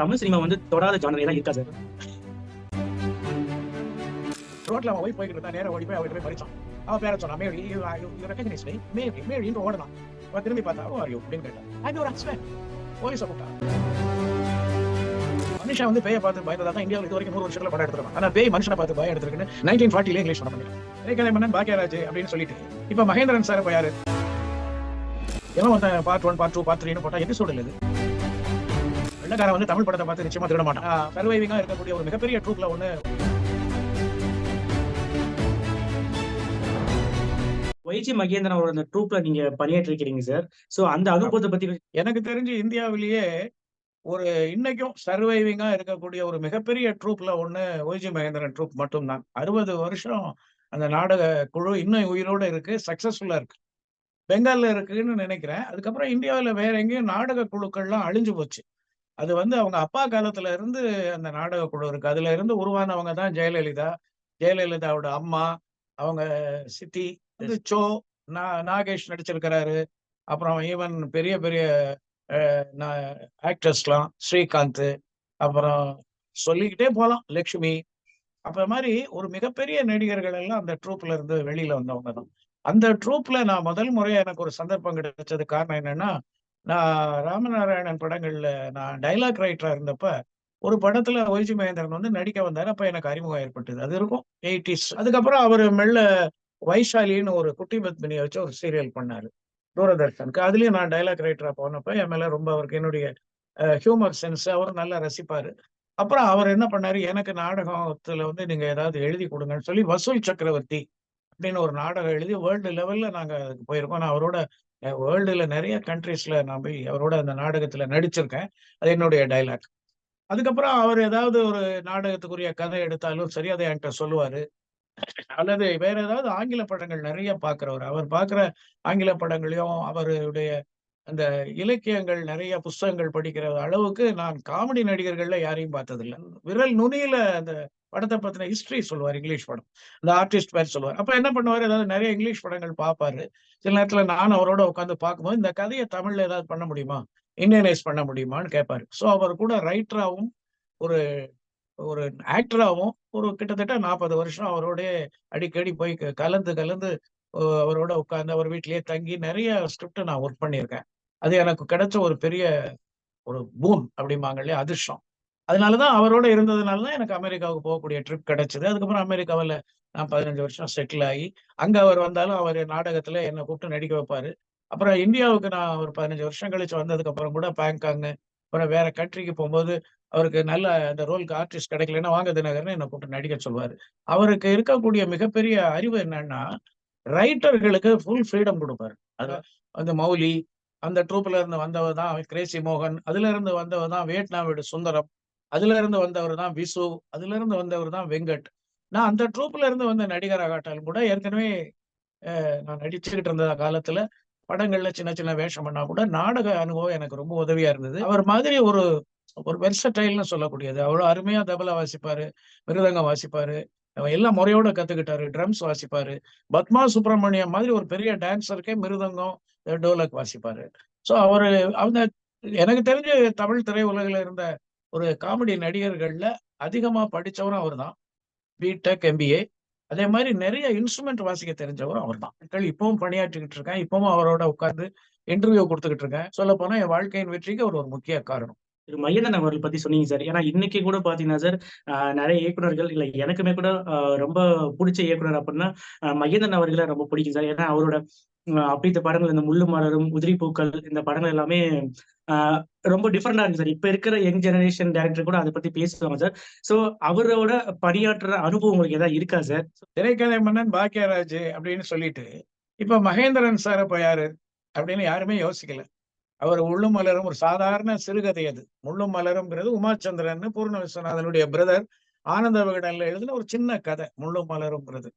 Tamil cinema வந்து தொடாத ஜானரே தான் இருக்கா சார் ரோட்ல அவன் ஒய்ஃப் போய்கிட்டு இருந்தா நேரம் ஓடி போய் அவர்கிட்ட போய் பறிச்சான். அவன் பேர சொன்னா மேரி ரெக்கக்னைஸ் மீ மேரி மேரின்னு ஓடலாம். அவன் திரும்பி பார்த்தா ஓ அறியும் அப்படின்னு கேட்டான். அது ஒரு ஹஸ்பண்ட் போலீஸை கூப்பிட்டான் மனுஷன் வந்து பேயை பார்த்து பயந்ததா தான் இந்தியாவில் இது வரைக்கும் நூறு வருஷத்துல படம் எடுத்துருக்கான். ஆனா பேய் மனுஷனை பார்த்து பயம் எடுத்துருக்குன்னு நைன்டீன் ஃபார்ட்டில இங்கிலீஷ் படம் பண்ணிருக்கேன் ரேகலை மன்னன் பாக்கியராஜ் அப்படின்னு சொல்லிட்டு. இப்ப மகேந்திரன் சார் போயாரு யாரு? எவன் ஒருத்தன் part one part two part த்ரீன்னு போட்டா எபிசோடு இல்லை வெள்ளக்காரன் வந்து தமிழ் படத்தை பார்த்து நிச்சயமா திருட மாட்டான். சர்வைவிங்கா இருக்கக்கூடிய ஒரு மிகப்பெரிய ட்ரூப்ல ஒண்ணு. ஒய்ஜி மகேந்திரன் அவரோட அந்த ட்ரூப்ல நீங்க பணியாற்றி இருக்கிறீங்க சார் சோ அந்த அனுபவத்தை பத்தி எனக்கு தெரிஞ்சு இந்தியாவிலேயே ஒரு இன்னைக்கும் சர்வைவிங்கா இருக்கக்கூடிய ஒரு மிகப்பெரிய ட்ரூப்ல ஒண்ணு ஒய்ஜி மகேந்திரன் ட்ரூப் மட்டும்தான். அறுபது வருஷம் அந்த நாடக குழு இன்னும் உயிரோட இருக்கு சக்சஸ்ஃபுல்லா இருக்கு. பெங்கால்ல இருக்குன்னு நினைக்கிறேன். அதுக்கப்புறம் இந்தியாவில் வேற எங்கேயும் நாடக குழுக்கள்லாம் அழிஞ்சு போச்சு. அது வந்து அவங்க அப்பா காலத்துல இருந்து அந்த நாடக குழு இருக்கு. அதுல இருந்து உருவானவங்க தான் ஜெயலலிதா. ஜெயலலிதாவோட அம்மா அவங்க சித்தி வந்து சோ நா- நாகேஷ் நடிச்சிருக்கிறாரு. அப்புறம் ஈவன் பெரிய பெரிய ஆக்டர்ஸ்லாம் ஸ்ரீகாந்த். அப்புறம் சொல்லிக்கிட்டே போகலாம் லக்ஷ்மி. அப்ப மாதிரி ஒரு மிகப்பெரிய நடிகர்கள் எல்லாம் அந்த ட்ரூப்ல இருந்து வெளியில வந்தவங்க தான். அந்த ட்ரூப்ல நான் முதல் முறையா எனக்கு ஒரு சந்தர்ப்பம் கிடைச்சது காரணம் என்னன்னா நான் ராமநாராயணன் படங்கள்ல நான் டைலாக் ரைட்டரா இருந்தப்ப ஒரு படத்துல ஒய்ஜி மகேந்திரன் வந்து நடிக்க வந்தார். அப்ப எனக்கு அறிமுகம் ஏற்பட்டது. அது இருக்கும். எயிட்டிஸ் அதுக்கப்புறம் அவர் மெல்ல வைஷாலின்னு ஒரு குட்டி பத்மினியை வச்சு ஒரு சீரியல் பண்ணாரு. தூரதர்ஷனுக்கு. அதுலயும் நான் டைலாக் ரைட்டரா போனப்ப என் மேல ரொம்ப அவருக்கு என்னுடைய ஹியூமர் சென்ஸ் அவர் நல்லா ரசிப்பாரு. அப்புறம் அவர் என்ன பண்ணாரு? எனக்கு நாடகத்துல வந்து நீங்க ஏதாவது எழுதி கொடுங்கன்னு சொல்லி வசூல் சக்கரவர்த்தி அப்படின்னு ஒரு நாடகம் எழுதி வேர்ல்டு லெவல்ல நாங்க அதுக்கு போயிருக்கோம். நான் அவரோட வேர்ல்டுல நிறைய கண்ட்ரீஸ்ல நான் போய் அவரோட அந்த நாடகத்துல நடிச்சிருக்கேன். அது என்னுடைய டைலாக் அதுக்கப்புறம் அவர் ஏதாவது ஒரு நாடகத்துக்குரிய கதை எடுத்தாலும் சரி அதை என்கிட்ட சொல்லுவாரு. அல்லது வேற ஏதாவது ஆங்கில படங்கள் நிறைய பார்க்கிறவர். அவர் பாக்குற ஆங்கில படங்களையும் அவருடைய அந்த இலக்கியங்கள் நிறைய புஸ்தகங்கள் படிக்கிற அளவுக்கு நான் காமெடி நடிகர்கள்ல யாரையும் பார்த்ததில்ல. விரல் நுனியில அந்த படத்தை பத்தின ஹிஸ்டரி சொல்லுவார் இங்கிலீஷ் படம். அந்த ஆர்டிஸ்ட் பேர் சொல்லுவார். அப்ப என்ன பண்ணுவார்? ஏதாவது நிறைய இங்கிலீஷ் படங்கள் பார்ப்பாரு சில நேரத்துல நான் அவரோட உட்காந்து பார்க்கும்போது இந்த கதையை தமிழ்ல ஏதாவது பண்ண முடியுமா? இந்தியனைஸ் பண்ண முடியுமான்னு கேட்பாரு ஸோ அவர் கூட ரைட்டராகவும் ஒரு ஒரு ஆக்டராகவும் ஒரு கிட்டத்தட்ட நாற்பது வருஷம் அவரோட அடிக்கடி போய் கலந்து கலந்து அவரோட உட்காந்து அவர் வீட்டிலேயே தங்கி நிறைய ஸ்கிரிப்டை நான் ஒர்க் பண்ணியிருக்கேன். அது எனக்கு கிடைச்ச ஒரு பெரிய ஒரு பூம் அப்படிம்பாங்க இல்லையா? அதிர்ஷ்டம். அதனாலதான் அவரோட இருந்ததுனால தான் எனக்கு அமெரிக்காவுக்கு போகக்கூடிய ட்ரிப் கிடைச்சது. அதுக்கப்புறம் அமெரிக்காவில் நான் பதினஞ்சு வருஷம் செட்டில் ஆகி அங்க அவர் வந்தாலும் அவர் நாடகத்துல என்னை கூப்பிட்டு நடிக்க வைப்பாரு. அப்புறம் இந்தியாவுக்கு நான் ஒரு பதினஞ்சு வருஷம் கழிச்சு வந்ததுக்கு அப்புறம் கூட பேங்காங் அப்புறம் வேற கண்ட்ரிக்கு போகும்போது அவருக்கு நல்ல அந்த ரோலுக்கு ஆர்டிஸ்ட் கிடைக்கலன்னா வாங்க தினகர்னு என்னை கூப்பிட்டு நடிக்க சொல்வாரு அவருக்கு இருக்கக்கூடிய மிகப்பெரிய அறிவு என்னன்னா ரைட்டர்களுக்கு ஃபுல் ஃப்ரீடம் கொடுப்பாரு. அது அந்த மௌலி அந்த ட்ரூப்ல இருந்து வந்தவர் தான் கிரேசி மோகன் அதுல இருந்து வந்தவர் தான் வியட்நாமோட சுந்தரம். அதுல இருந்து வந்தவர் தான் விசு அதுல இருந்து வந்தவர் தான் வெங்கட். நான் அந்த ட்ரூப்ல இருந்து வந்த நடிகராகட்டாலும் கூட ஏற்கனவே நான் நடிச்சுக்கிட்டு இருந்த காலத்துல படங்கள்ல சின்ன சின்ன வேஷம் பண்ணா கூட நாடக அனுபவம் எனக்கு ரொம்ப உதவியா இருந்தது. அவர் மாதிரி ஒரு ஒரு வெர்சடைல்னு சொல்லக்கூடியது. அவ்வளவு அருமையா தபலா வாசிப்பாரு மிருதங்கம் வாசிப்பாரு எல்லாம் முறையோட கத்துக்கிட்டாரு ட்ரம்ஸ் வாசிப்பாரு பத்மா சுப்பிரமணியம் மாதிரி ஒரு பெரிய டான்ஸருக்கே மிருதங்கம் டோலக் வாசிப்பாரு. ஸோ அவரு அந்த எனக்கு தெரிஞ்ச தமிழ் திரையுலகில் இருந்த ஒரு காமெடி நடிகர்கள்ல அதிகமா படிச்சவரும் அவர் தான் பிடெக் எம்பிஏ அதே மாதிரி நிறைய இன்ஸ்ட்ருமெண்ட் வாசிக்க தெரிஞ்சவரும் அவர் தான் இப்பவும் பணியாற்றிக்கிட்டு இருக்கேன். இப்பவும் அவரோட உட்கார்ந்து இன்டர்வியூ கொடுத்துக்கிட்டு இருக்கேன். சொல்ல போனா என் வாழ்க்கையின் வெற்றிக்கு அவர் ஒரு முக்கிய காரணம். திரு மையந்தன் அவர்கள் பத்தி சொன்னீங்க சார். ஏன்னா இன்னைக்கு கூட பாத்தீங்கன்னா சார் நிறைய இயக்குனர்கள் இல்ல எனக்குமே கூட ரொம்ப பிடிச்ச இயக்குனர் அப்படின்னா மையந்தன் அவர்களை ரொம்ப பிடிக்கும் சார். ஏன்னா அவரோட அப்படி அப்படித்த படங்கள் இந்த முள்ளு மலரும் உதிரி பூக்கள் இந்த படங்கள் எல்லாமே ஆஹ் ரொம்ப டிஃப்ரெண்டா இருக்கு சார். இப்ப இருக்கிற யங் ஜெனரேஷன் டேரக்டர் கூட அதை பத்தி பேசுவாங்க சார். சோ அவரோட பணியாற்றுற அனுபவம் உங்களுக்கு ஏதாவது இருக்கா சார்? திரைக்கதை மன்னன் பாக்கியராஜ் அப்படின்னு சொல்லிட்டு இப்ப மகேந்திரன் சார் இப்ப யாரு? அப்படின்னு யாருமே யோசிக்கல. அவர் உள்ளும் மலரும் ஒரு சாதாரண சிறுகதை அது. முள்ளும் மலரும்ங்கிறது உமாச்சந்திரன் பூர்ண விஸ்வநாதனுடைய பிரதர் ஆனந்த விகடன்ல எழுதின ஒரு சின்ன கதை முள்ளும் மலரும்ங்கிறது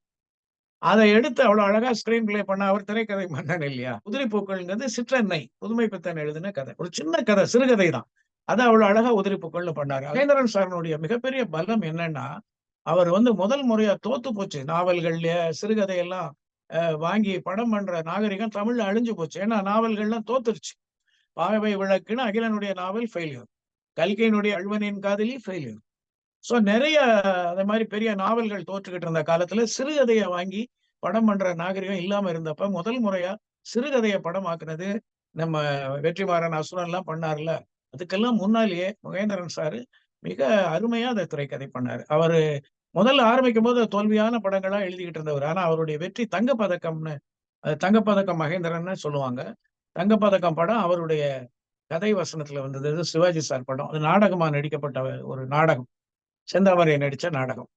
அதை எடுத்து அவ்வளவு அழகா ஸ்கிரீன் பிளே பண்ண அவர் திரைக்கதை மன்னன் இல்லையா? உதிரி பூக்கள்ங்கிறது சிற்றன்னை புதுமை பித்தன் எழுதின கதை. ஒரு சின்ன கதை சிறுகதை தான். அதை அவ்வளவு அழகா உதிரி பூக்கள்னு பண்ணாரு. அகேந்திரன் சாரனுடைய மிகப்பெரிய பலம் என்னன்னா அவர் வந்து முதல் முறையா தோத்து போச்சு. நாவல்கள்ல சிறுகதையெல்லாம் வாங்கி படம் பண்ற நாகரிகம் தமிழ்ல அழிஞ்சு போச்சு. ஏன்னா நாவல்கள்லாம் தோத்துருச்சு. பாவை விளக்குன்னு அகிலனுடைய நாவல் ஃபெயிலியர் கல்கையினுடைய அழ்வனின் காதலி ஃபெயிலியர் ஸோ நிறைய அதே மாதிரி பெரிய நாவல்கள் தோற்றுக்கிட்டு இருந்த காலத்துல சிறுகதையை வாங்கி படம் பண்ற நாகரிகம் இல்லாம இருந்தப்ப முதல் முறையா சிறுகதையை படமாக்குனது நம்ம வெற்றிமாறன் அசுரன் எல்லாம் பண்ணார்ல. அதுக்கெல்லாம் முன்னாலேயே மகேந்திரன் சாரு மிக அருமையா அந்த திரைக்கதை பண்ணாரு. அவரு முதல்ல ஆரம்பிக்கும் போது தோல்வியான படங்களா எழுதிக்கிட்டு இருந்தவர். ஆனா அவருடைய வெற்றி தங்கப்பதக்கம்னு தங்கப்பதக்கம் மகேந்திரன்னு சொல்லுவாங்க. தங்கப்பதக்கம் படம் அவருடைய கதை வசனத்துல வந்தது. சிவாஜி சார் படம். அது நாடகமா நடிக்கப்பட்ட ஒரு நாடகம். செந்தாமரை நடிச்ச நாடகம்.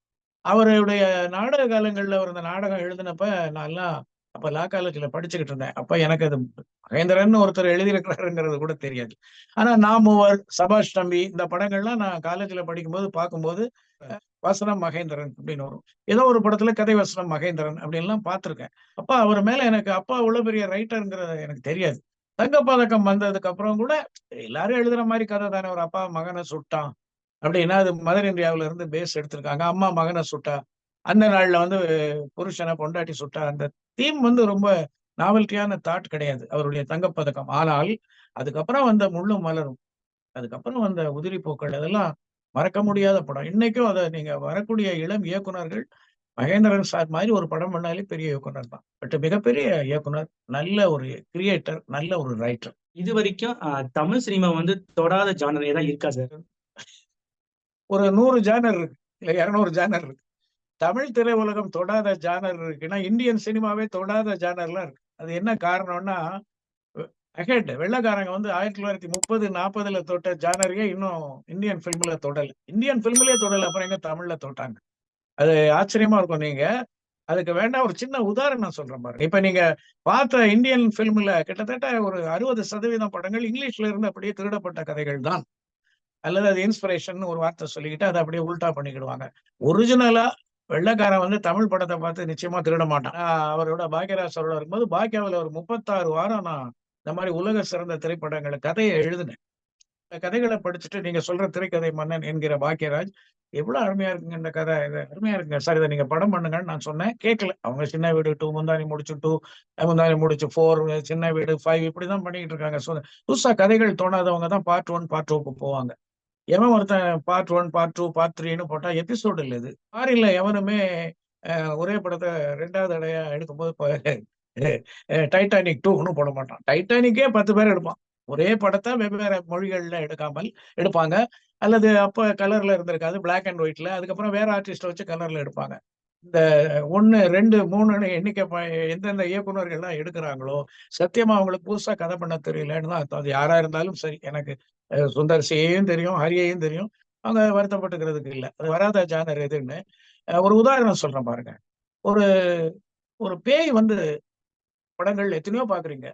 அவருடைய நாடக காலங்கள்ல அவர் அந்த நாடகம் எழுதினப்ப நான்லாம் அப்போ அப்ப லா காலேஜ்ல படிச்சுக்கிட்டு இருந்தேன். அப்ப எனக்கு அது மகேந்திரன் ஒருத்தர் எழுதியிருக்கிறாருங்கிறது கூட தெரியாது. ஆனா மூவர் சபாஷ் தம்பி இந்த படங்கள்லாம் நான் காலேஜ்ல படிக்கும்போது பார்க்கும்போது வசனம் மகேந்திரன் அப்படின்னு வரும். ஏதோ ஒரு படத்துல கதை வசனம் மகேந்திரன் அப்படின்லாம் பார்த்துருக்கேன். அப்பா அவர் மேல எனக்கு அப்பா இவ்வளவு பெரிய ரைட்டருங்கிறது எனக்கு தெரியாது. தங்க பதக்கம் வந்ததுக்கு அப்புறம் கூட எல்லாரும் எழுதுற மாதிரி கதை தானே. ஒரு அப்பா மகனை சுட்டான். அப்படின்னா அது மதர் இந்தியாவில இருந்து பேஸ் எடுத்திருக்காங்க. அம்மா மகனை சுட்டா அந்த நாள்ல வந்து புருஷனை பொண்டாட்டி சுட்டா அந்த தீம் வந்து ரொம்ப நாவல்ட்டியான தாட் கிடையாது. அவருடைய தங்கப்பதக்கம். ஆனால் அதுக்கப்புறம் வந்த முள்ளும் மலரும். அதுக்கப்புறம் வந்த உதிரி பூக்கள் அதெல்லாம் மறக்க முடியாத படம். இன்னைக்கும் அதை நீங்க வரக்கூடிய இளம் இயக்குனர்கள் மகேந்திரன் சார் மாதிரி ஒரு படம் பண்ணாலே பெரிய இயக்குனர் தான். பட் மிகப்பெரிய இயக்குனர் நல்ல ஒரு கிரியேட்டர் நல்ல ஒரு ரைட்டர் இது வரைக்கும் தமிழ் சினிமா வந்து தொடாத ஜானரே தான் இருக்கா சார் ஒரு நூறு ஜானர் இருக்கு. இல்ல இருநூறு ஜானர் இருக்கு. தமிழ் திரையுலகம் தொடாத ஜானர் இருக்குன்னா இந்தியன் சினிமாவே தொடாத ஜானர்லாம் இருக்கு. அது என்ன காரணம்னா அஹெட் வெள்ளக்காரங்க வந்து ஆயிரத்தி தொள்ளாயிரத்தி முப்பது நாற்பதுல தொட்ட ஜானரையே இன்னும் இந்தியன் பிலிம்ல தொடல. இந்தியன் பிலிம்லயே தொடல அப்புறம் எங்க தமிழ்ல தொட்டாங்க. அது ஆச்சரியமா இருக்கும் நீங்க. அதுக்கு வேண்டாம் ஒரு சின்ன உதாரணம் சொல்றேன் பாருங்க. இப்ப நீங்க பார்த்த இந்தியன் பிலிம்ல கிட்டத்தட்ட ஒரு அறுபது சதவீதம் படங்கள் இங்கிலீஷ்ல இருந்து அப்படியே திருடப்பட்ட கதைகள் தான். அல்லது அது இன்ஸ்பிரேஷன் ஒரு வார்த்தை சொல்லிக்கிட்டு அதை அப்படியே உல்டா பண்ணிக்கிடுவாங்க. ஒரிஜினலா வெள்ளைக்காரன் வந்து தமிழ் படத்தை பார்த்து நிச்சயமா திருட மாட்டான் அவரோட பாக்யராஜ் இருக்கும்போது பாக்கியாவில் ஒரு முப்பத்தாறு வாரம் நான் இந்த மாதிரி உலக சிறந்த திரைப்படங்களை கதையை எழுதினேன். இந்த கதைகளை படிச்சுட்டு நீங்க சொல்ற திரைக்கதை மன்னன் என்கிற பாக்கியராஜ் எவ்வளவு அருமையா இருக்குங்க இந்த கதை இது அருமையா இருக்குங்க. சார் இதை நீங்க படம் பண்ணுங்கன்னு நான் சொன்னேன். கேட்கல. அவங்க சின்ன வீடு டூ முந்தானி முடிச்சு டூ முந்தானி முடிச்சு ஃபோர் சின்ன வீடு ஃபைவ் இப்படிதான் பண்ணிக்கிட்டு இருக்காங்க. ஸோ புதுசா கதைகள் தோணாதவங்க தான் பார்ட் ஒன் பார்ட் டூக்கு போவாங்க. எவன் ஒருத்தன் part one part two part த்ரீன்னு போட்டா எபிசோடு இல்லை இது. ஃபாரின்ல எவனுமே ஒரே படத்தை ரெண்டாவது தடையா எடுக்கும்போது டைட்டானிக் டூன்னு போட மாட்டான். டைட்டானிக்கே பத்து பேர் எடுப்பான். ஒரே படத்தை வெவ்வேறு மொழிகள்ல எடுக்காமல் எடுப்பாங்க. அல்லது அப்போ கலர்ல இருந்திருக்காது பிளாக் அண்ட் ஒயிட்ல அதுக்கப்புறம் வேற ஆர்டிஸ்ட வச்சு கலர்ல எடுப்பாங்க. இந்த ஒன்று ரெண்டு மூணுன்னு எண்ணிக்கை ப- எந்தெந்த இயக்குனர்கள்லாம் எடுக்கிறாங்களோ சத்தியமா அவங்களுக்கு புதுசாக கதை பண்ண தெரியலன்னு தான் அது யாரா இருந்தாலும் சரி எனக்கு சுந்தர் சியையும் தெரியும் ஹரியையும் தெரியும். அவங்க வருத்தப்பட்டுக்கிறதுக்கு இல்லை. அது வராத ஜானர் எதுன்னு ஒரு உதாரணம் சொல்றேன் பாருங்க. ஒரு ஒரு பேய் வந்து படங்கள் எத்தனையோ பாக்குறீங்க.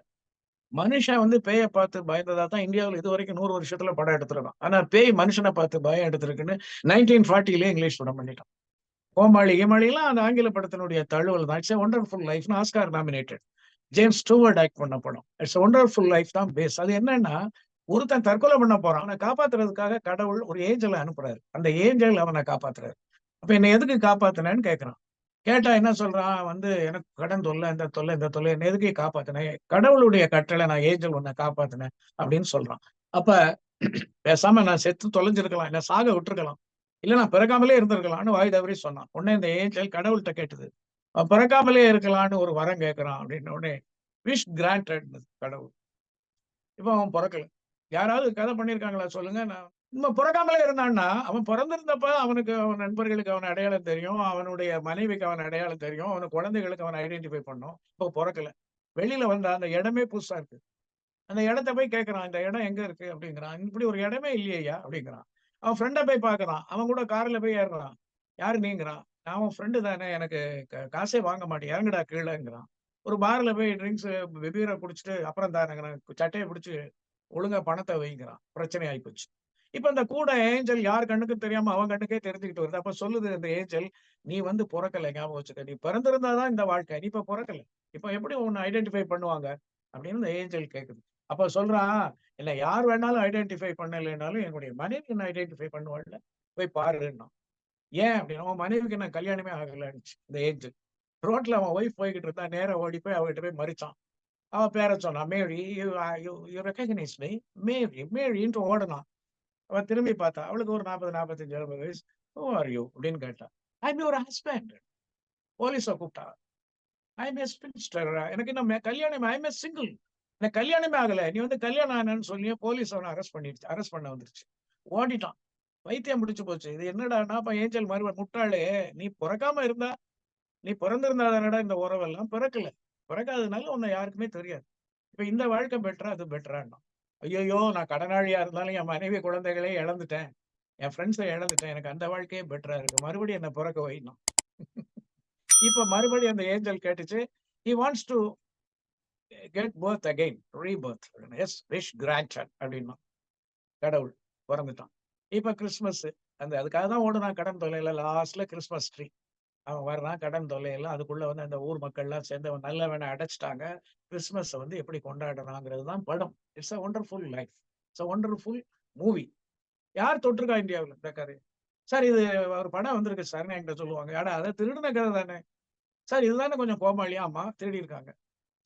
மனுஷன் வந்து பேயை பார்த்து பயந்ததா தான் இந்தியாவில் இது வரைக்கும் நூறு வருஷத்துல படம் எடுத்துருக்கான். ஆனா பேய் மனுஷனை பார்த்து பயம் எடுத்திருக்குன்னு நைன்டீன் ஃபார்ட்டிலே இங்கிலீஷ் படம் பண்ணிட்டான். கோமாளி கீமாளி அந்த ஆங்கில படத்தினுடைய தழுவல் தான். இட்ஸ் ஒண்டர்ஃபுல் லைஃப்னு Oscar nominated James Stewart act பண்ண படம். இட்ஸ் ஒண்டர்ஃபுல் லைஃப் தான் பேஸ் அது என்னன்னா ஒருத்தன் தற்கொலை பண்ண போறான் அவனை காப்பாத்துறதுக்காக கடவுள் ஒரு ஏஞ்சலை அனுப்புறாரு. அந்த ஏஞ்சல் அவனை காப்பாத்துறாரு. அப்ப என்னை எதுக்கு காப்பாத்துனேன்னு கேட்கறான் கேட்டா என்ன சொல்றான்? வந்து எனக்கு கடன் தொல்லை இந்த தொல்லை இந்த தொல்லை என்ன எதுக்கு காப்பாத்தினேன் கடவுளுடைய கட்டளை நான் ஏஞ்சல் உன்னை காப்பாத்தினேன் அப்படின்னு சொல்றான். அப்ப பேசாம நான் செத்து தொலைஞ்சிருக்கலாம் என்ன சாக விட்டுருக்கலாம் இல்ல நான் பிறக்காமலே இருந்திருக்கலாம்னு வாய் தவறி சொன்னான். உடனே இந்த ஏஞ்சல் கடவுள்கிட்ட கேட்டது அவன் பிறக்காமலே இருக்கலாம்னு ஒரு வரம் கேட்கறான் அப்படின்னு உடனே விஷ் கிராண்டட் கடவுள். இப்ப அவன் பிறக்கல. யாராவது கதை பண்ணியிருக்காங்களா சொல்லுங்க. நான் நம்ம பிறக்காமலே இருந்தான்னா அவன் பிறந்திருந்தப்ப அவனுக்கு அவன் நண்பர்களுக்கு அவன் அடையாளம் தெரியும். அவனுடைய மனைவிக்கு அவன் அடையாளம் தெரியும். அவன் குழந்தைகளுக்கு அவன் ஐடென்டிஃபை பண்ணும். இப்போ பிறக்கல. வெளியில வந்த அந்த இடமே புதுசா இருக்கு. அந்த இடத்த போய் கேட்கறான் இந்த இடம் எங்க இருக்கு? அப்படிங்கிறான். இப்படி ஒரு இடமே இல்லையா? அப்படிங்கிறான். அவன் ஃப்ரெண்டை போய் பார்க்கறான் அவன் கூட கார்ல போய் ஏறுறான். யாரு நீங்கிறான்? நான் அவன் ஃப்ரெண்டு தானே. எனக்கு காசே வாங்க மாட்டேன். இறங்குடா கீழேங்கிறான். ஒரு பார்ல போய் ட்ரிங்க்ஸ் வெபீரை குடிச்சிட்டு அப்புறம் தானே சட்டையை பிடிச்சி ஒழுங்கா பணத்தை வைங்கிறான். பிரச்சனை ஆயிப்போச்சு இப்ப இந்த கூட ஏஞ்சல் யார் கண்ணுக்கும் தெரியாம அவன் கண்ணுக்கே தெரிஞ்சுக்கிட்டு வருது. அப்ப சொல்லுது இந்த ஏஞ்சல் நீ வந்து பிறக்கல ஞாபகம் வச்சுக்க. நீ பிறந்திருந்தாதான் இந்த வாழ்க்கை. நீ இப்ப பிறக்கல. இப்ப எப்படி உன்னை ஐடென்டிஃபை பண்ணுவாங்க? அப்படின்னு இந்த ஏஞ்சல் கேக்குது. அப்ப சொல்றான் இல்ல யார் வேணாலும் ஐடென்டிஃபை பண்ணலைனாலும் என்னுடைய மனைவி என்ன ஐடென்டிஃபை பண்ணுவாள்ல. போய் பாருன்னா. ஏன் அப்படின்னு அவன் மனைவிக்கு நான் கல்யாணமே ஆகலன்னுச்சு. இந்த ஏஞ்சல். ரோட்ல அவன் ஒய்ஃப் போய்கிட்டு இருந்தா நேரம் ஓடி போய் அவகிட்ட போய் மறிச்சான். அவன் பேர சொன்னான் Mary you recognise me Mary மேரின்ட்டு ஓடனான். அவ திரும்பி பார்த்தா அவளுக்கு ஒரு நாற்பது நாற்பத்தஞ்சு எழுபது வயசு. ஓ ஆர் யூ அப்படின்னு கேட்டா ஐ ஒரு ஹஸ்பண்ட் போலீஸை கூப்பிட்டா ஐ மே ஸ்பின்ஸ்டர் எனக்கு இன்னும் கல்யாணம் ஐ மே சிங்கிள் எனக்கு கல்யாணமே ஆகல. நீ வந்து கல்யாணம் ஆனன்னு சொல்லி போலீஸ் அவனை அரெஸ்ட் பண்ணிடுச்சு. அரெஸ்ட் பண்ண வந்துருச்சு. ஓடிட்டான். வைத்தியம் முடிச்சு போச்சு. இது என்னடா அப்ப ஏஞ்சல் மறுபடியும் முட்டாளே. நீ பிறக்காம இருந்தா நீ பிறந்திருந்தா தானடா இந்த உறவெல்லாம் பிறக்கல. பிறக்காததுனால உன்னை யாருக்குமே தெரியாது. இப்போ இந்த வாழ்க்கை பெட்டரா அது பெட்டரான்னா ஐயோ நான் கடனாளியா இருந்தாலும் என் மனைவி குழந்தைகளே இழந்துட்டேன். என் ஃப்ரெண்ட்ஸை இழந்துட்டேன். எனக்கு அந்த வாழ்க்கையே பெட்டரா இருக்கு. மறுபடியும் என்ன பிறக்க வைணும் இப்போ மறுபடியும் அந்த ஏஞ்சல் கேட்டுச்சு he wants to get birth again rebirth his wish grant அப்படின்னா கடவுள் பிறந்துட்டான். இப்போ கிறிஸ்மஸ் அந்த அதுக்காக தான் ஓடுனா கடன் தொலைல லாஸ்ட்ல கிறிஸ்மஸ் ட்ரீ அவன் வர்றான் கடன் தொல்லையெல்லாம் அதுக்குள்ள வந்து அந்த ஊர் மக்கள்லாம் சேர்ந்து அவன் நல்லவனை அடைச்சிட்டாங்க. கிறிஸ்மஸை வந்து எப்படி கொண்டாடுறாங்கிறது தான் படம். It's a wonderful life it's a wonderful movie யார் தொட்டிருக்கா இந்தியாவில் இந்த கதை சார் இது ஒரு படம் வந்திருக்கு சார் என்கிட்ட சொல்லுவாங்க. ஏடா அதை திருடின கதை தானே? சார் இதுதானே கொஞ்சம் கோமாளியா அம்மா திருடி இருக்காங்க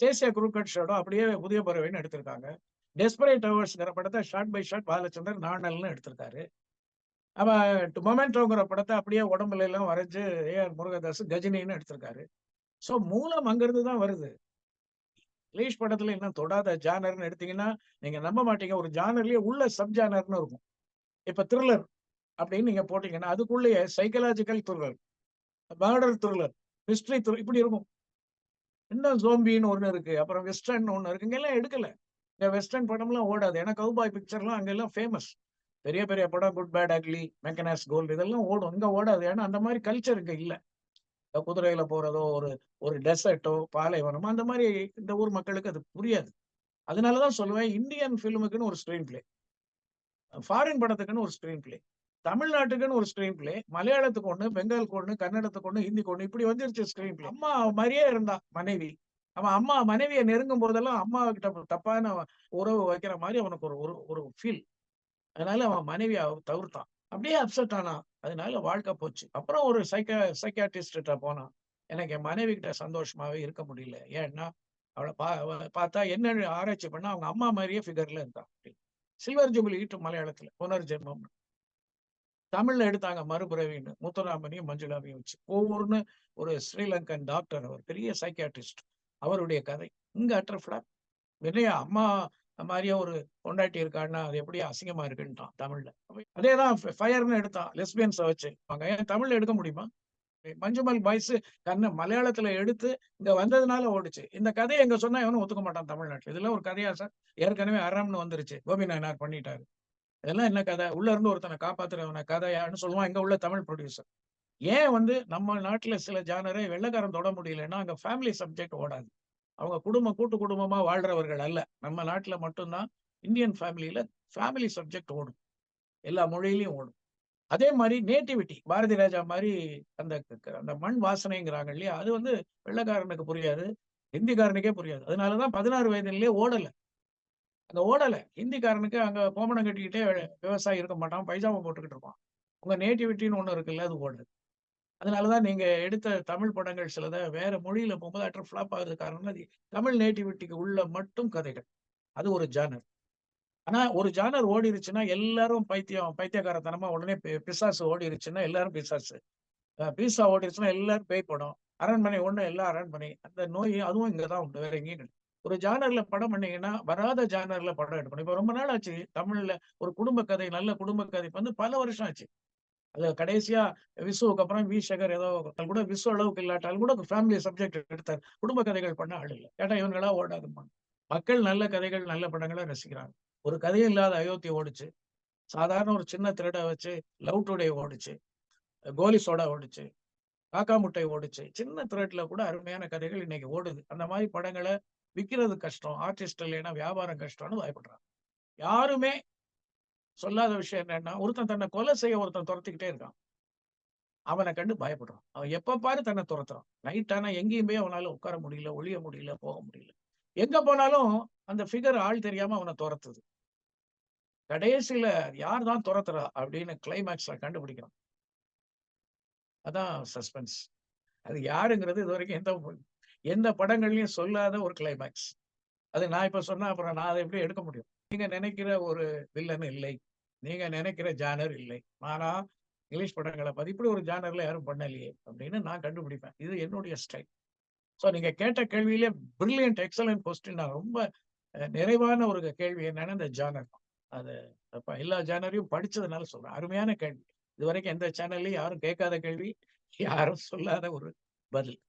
தேசிய குருக்கட் ஷோடோ அப்படியே புதிய பறவைன்னு எடுத்திருக்காங்க. டெஸ்பரேட் டவர்ஸ்ங்கிற படத்தை ஷார்ட் பை ஷார்ட் பாலச்சந்தர் நாணல்னு எடுத்திருக்காரு. அவன் மொமெண்டோங்கிற படத்தை அப்படியே உடம்புல எல்லாம் வரைஞ்சு ஏஆர் முருகதாஸ் கஜினின்னு எடுத்திருக்காரு. ஸோ மூலம் அங்கிருந்து தான் வருது. இங்கிலீஷ் படத்துல இன்னும் தொடாத ஜானர்னு எடுத்தீங்கன்னா நீங்க நம்ப மாட்டீங்க. ஒரு ஜானர்லயே உள்ள சப் ஜானர்னு இருக்கும். இப்ப த்ரில்லர் அப்படின்னு நீங்க போட்டீங்கன்னா அதுக்குள்ளேயே psychological thriller murder thriller history இப்படி இருக்கும். இன்னும் ஜோம்பின்னு ஒன்று இருக்கு. அப்புறம் வெஸ்டர்ன் ஒன்று இருக்கு. இங்கெல்லாம் எடுக்கல. இந்த வெஸ்டர்ன் படம்லாம் ஓடாது. ஏன்னா கவுபாய் பிக்சர்லாம் அங்கெல்லாம் ஃபேமஸ் பெரிய பெரிய படம் good bad ugly Mackenna's gold இதெல்லாம் ஓடும். இங்க ஓடாது. ஏன்னா அந்த மாதிரி கல்ச்சர் இங்க இல்ல. குதிரையில போறதோ ஒரு ஒரு டெசர்ட்டோ பாலைவனமோ அந்த மாதிரி இந்த ஊர் மக்களுக்கு அது புரியாது. அதனாலதான் சொல்லுவேன் இந்தியன் ஃபிலிமுக்குன்னு ஒரு ஸ்கிரீன் பிளே ஃபாரின் படத்துக்குன்னு ஒரு ஸ்கிரீன் பிளே தமிழ்நாட்டுக்குன்னு ஒரு ஸ்கிரீன் பிளே மலையாளத்துக்கு ஒண்ணு பெங்காலுக்கு ஒண்ணு கன்னடத்துக்கு ஒண்ணு ஹிந்திக்கு ஒண்ணு இப்படி வந்துருச்சு ஸ்கிரீன் பிளே அம்மா மாதிரியே இருந்தா மனைவி. அவன் அம்மா மனைவியை நெருங்கும் போதெல்லாம் அம்மா கிட்ட தப்பான உறவு வைக்கிற மாதிரி அவனுக்கு ஒரு ஒரு ஒரு ஃபீல் அதனால அவன் மனைவி தவிர்த்தான். அப்படியே அப்செட் ஆனான் அதனால வாழ்க்கை போச்சு. அப்புறம் ஒரு சைக்கா சைக்காட்டிஸ்ட போனான். எனக்கு என் மனைவி கிட்ட சந்தோஷமாவே இருக்க முடியல. ஏன்னா அவளை பா பார்த்தா என்ன ஆராய்ச்சி பண்ணா அவங்க அம்மா மாதிரியே ஃபிகர்ல இருந்தான் சில்வர் ஜூபிலி ஈட்டு மலையாளத்துல புனர்ஜென்மம். தமிழ்ல எடுத்தாங்க மறுபிறவின்னு முத்துராமனையும் மஞ்சுளாவையும் வச்சு. ஒவ்வொருன்னு ஒரு ஸ்ரீலங்கன் டாக்டர் அவர் பெரிய சைக்காட்டிஸ்ட் அவருடைய கதை. இங்க அட்டர்ஃபிளா வினயா அம்மா மாதிரியே ஒரு பொண்டாட்டி இருக்கான்னா அது எப்படி அசிங்கமா இருக்குன்ட்டான் தமிழ்ல. அதேதான் ஃபயர்னு எடுத்தான். லெஸ்பியன்ஸை வச்சு. அவங்க ஏன் தமிழ்ல எடுக்க முடியுமா? மஞ்சுமல் பாய்ஸ் கண்ண மலையாளத்துல எடுத்து இங்க வந்ததுனால ஓடுச்சு. இந்த கதையை எங்க சொன்னா எவனும் ஒத்துக்க மாட்டான் தமிழ்நாட்டுல. இதெல்லாம் ஒரு கதையா சார். ஏற்கனவே அறம்னு வந்துருச்சு. கோபி நாயனார் பண்ணிட்டாரு. இதெல்லாம் என்ன கதை? உள்ள இருந்து ஒருத்தனை காப்பாத்துறவன கதையான்னு சொல்லுவான். இங்க உள்ள தமிழ் ப்ரொடியூசர் ஏன் வந்து நம்ம நாட்டுல சில ஜானரை வெள்ளக்காரன் தொட முடியலன்னா அங்க ஃபேமிலி சப்ஜெக்ட் ஓடாது. அவங்க குடும்பம் கூட்டு குடும்பமா வாழ்றவர்கள் அல்ல. நம்ம நாட்டுல மட்டும்தான் இந்தியன் ஃபேமிலியில ஃபேமிலி சப்ஜெக்ட் ஓடும். எல்லா மொழியிலையும் ஓடும். அதே மாதிரி நேட்டிவிட்டி பாரதி ராஜா மாதிரி அந்த அந்த மண் வாசனைங்கிறாங்க இல்லையா? அது வந்து வெள்ளக்காரனுக்கு புரியாது ஹிந்திக்காரனுக்கே புரியாது. அதனாலதான் பதினாறு வயதிலேயே ஓடல. அங்க ஓடல. ஹிந்திக்காரனுக்கு அங்க கோமணம் கட்டிக்கிட்டே விவசாயி இருக்க மாட்டான் பைஜாமா போட்டுக்கிட்டு இருப்பான். உங்க நேட்டிவிட்டின்னு ஒண்ணு இருக்குல்ல அது ஓடுது. அதனாலதான் நீங்க எடுத்த தமிழ் படங்கள் சிலத வேற மொழியில போகும்போது அட்டர் ஃபிளாப் ஆகுது காரணம் அது தமிழ் நேட்டிவிட்டிக்கு உள்ள மட்டும் கதைகள். அது ஒரு ஜானர் ஆனா ஒரு ஜானர் ஓடிருச்சுன்னா எல்லாரும் பைத்தியம் பைத்தியக்காரத்தனமா உடனே பிசாசு ஓடிருச்சுன்னா எல்லாரும் பிசாசு. அஹ் பீசா ஓடிருச்சுன்னா எல்லாரும் பேய் படம் அரண்மனை ஒண்ணு எல்லாம் அரண்மனை. அந்த நோய் அதுவும் இங்கதான் உண்டு வேற எங்கேயும் கிடையாது. ஒரு ஜானர்ல படம் பண்ணீங்கன்னா வராத ஜானர்ல படம் எடுக்கணும். இப்ப ரொம்ப நாள் ஆச்சு தமிழ்ல ஒரு குடும்ப கதை நல்ல குடும்ப கதை வந்து பல வருஷம் ஆச்சு. அது கடைசியா விசுவுக்கு அப்புறம் வி சேகர் ஏதோ கூட விசு அளவுக்கு இல்லாட்டாலும் கூட ஃபேமிலி சப்ஜெக்ட் எடுத்தார். குடும்ப கதைகள் பண்ண ஆள் இல்லை. கேட்டா இவங்களா ஓடாதுமா மக்கள் நல்ல கதைகள் நல்ல படங்களை ரசிக்கிறாங்க. ஒரு கதையும் இல்லாத அயோத்தி ஓடிச்சு. சாதாரண ஒரு சின்ன திருட வச்சு லவ் டுடே ஓடிச்சு. கோலி சோடா ஓடுச்சு. காக்கா முட்டை ஓடிச்சு. சின்ன த்ரெட்ல கூட அருமையான கதைகள் இன்னைக்கு ஓடுது. அந்த மாதிரி படங்களை விற்கிறது கஷ்டம். ஆர்டிஸ்ட் இல்லைன்னா வியாபாரம் கஷ்டம்னு பயப்படுறாங்க யாருமே சொல்லாத விஷயம் என்னன்னா ஒருத்தன் தன்னை கொலை செய்ய ஒருத்தன் துரத்திக்கிட்டே இருக்கான். அவனை கண்டு பயப்படுறான். அவன் எப்ப பாரு தன்னை துரத்துறான். நைட் ஆனா எங்கேயுமே அவனால உட்கார முடியல ஒழிய முடியல போக முடியல. எங்க போனாலும் அந்த ஃபிகர் ஆள் தெரியாம அவனை துரத்துது. கடைசியில யார் தான் துரத்துறா அப்படின்னு கிளைமேக்ஸ்ல கண்டுபிடிக்கிறான். அதான் சஸ்பென்ஸ் அது யாருங்கிறது இது வரைக்கும் எந்த எந்த படங்கள்லயும் சொல்லாத ஒரு கிளைமேக்ஸ் அது நான் இப்ப சொன்னா அப்புறம் நான் அதை எப்படி எடுக்க முடியும்? நீங்க நினைக்கிற ஒரு வில்லன் இல்லை. நீங்க நினைக்கிற ஜானர் இல்லை. ஆனா இங்கிலீஷ் படங்களை பார்த்து இப்படி ஒரு ஜானர்ல யாரும் பண்ணலையே அப்படின்னு நான் கண்டுபிடிப்பேன். இது என்னுடைய ஸ்டைல் ஸோ நீங்க கேட்ட கேள்வியிலே பிரில்லியன்ட் எக்ஸலன்ட் கொஸ்டின் நான் ரொம்ப நிறைவான ஒரு கேள்வி என்னன்னா இந்த ஜானர் அது எல்லா ஜானரையும் படிச்சதுனால சொல்றேன். அருமையான கேள்வி. இது வரைக்கும் எந்த சேனல்லையும் யாரும் கேட்காத கேள்வி யாரும் சொல்லாத ஒரு பதில்.